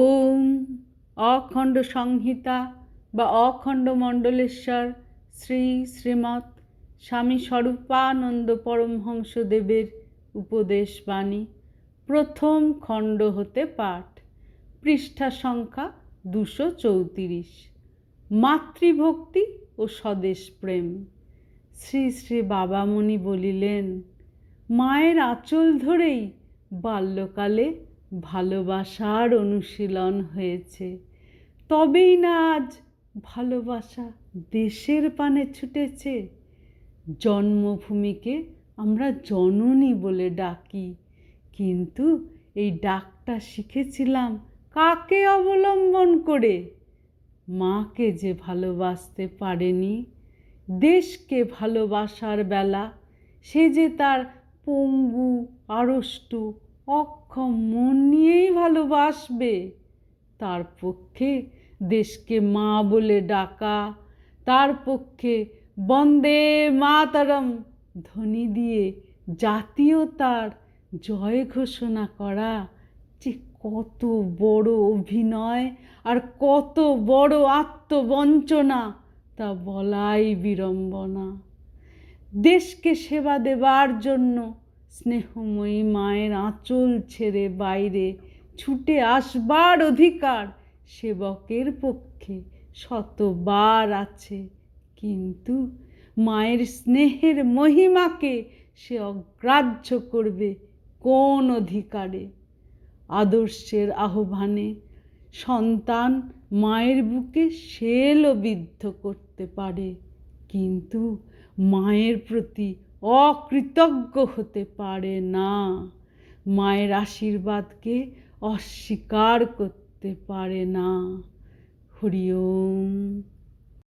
ওম অখণ্ড সংহিতা বা অখণ্ড মণ্ডলেশ্বর শ্রী শ্রীমৎ স্বামী স্বরূপানন্দ পরমহংসদেবের উপদেশ বাণী, প্রথম খণ্ড হতে পাঠ, পৃষ্ঠা সংখ্যা দুশো চৌত্রিশ। মাতৃভক্তি ও স্বদেশ প্রেম। শ্রী শ্রী বাবামণি বলিলেন, মায়ের আঁচল ধরেই বাল্যকালে ভালোবাসার অনুশীলন হয়েছে। তবেই না আজ ভালোবাসা দেশের পানে ছুটেছে। জন্মভূমিকে আমরা জননী বলে ডাকি। কিন্তু এই ডাকটা শিখেছিলাম কাকে অবলম্বন করে? মাকে যে ভালোবাসতে পারেনি, দেশকে ভালোবাসার বেলা, সে যে তার পঙ্গু, আড়ষ্টু অক্ষম মন নিয়েই ভালোবাসবে। তার পক্ষে দেশকে মা বলে ডাকা, তার পক্ষে বন্দে মাতারম ধ্বনি দিয়ে জাতীয়তার জয় ঘোষণা করা। যে কত বড় অভিনয় আর কত বড় আত্মবঞ্চনা তা বলাই বিড়ম্বনা। দেশকে সেবা দেবার জন্য স্নেহময়ী মায়ের আঁচল ছেড়ে বাইরে ছুটে আসবার অধিকার সেবকের পক্ষে শতবার আছে। কিন্তু মায়ের স্নেহের মহিমাকে সে অগ্রাহ্য করবে কোন অধিকারে? আদর্শের আহ্বানে সন্তান মায়ের বুকে বিদ্ধ করতে পারে। কিন্তু মায়ের প্রতি অকৃতজ্ঞ হতে পারে না। মায়ের আশীর্বাদকে অস্বীকার করতে পারে না। হরি ওম।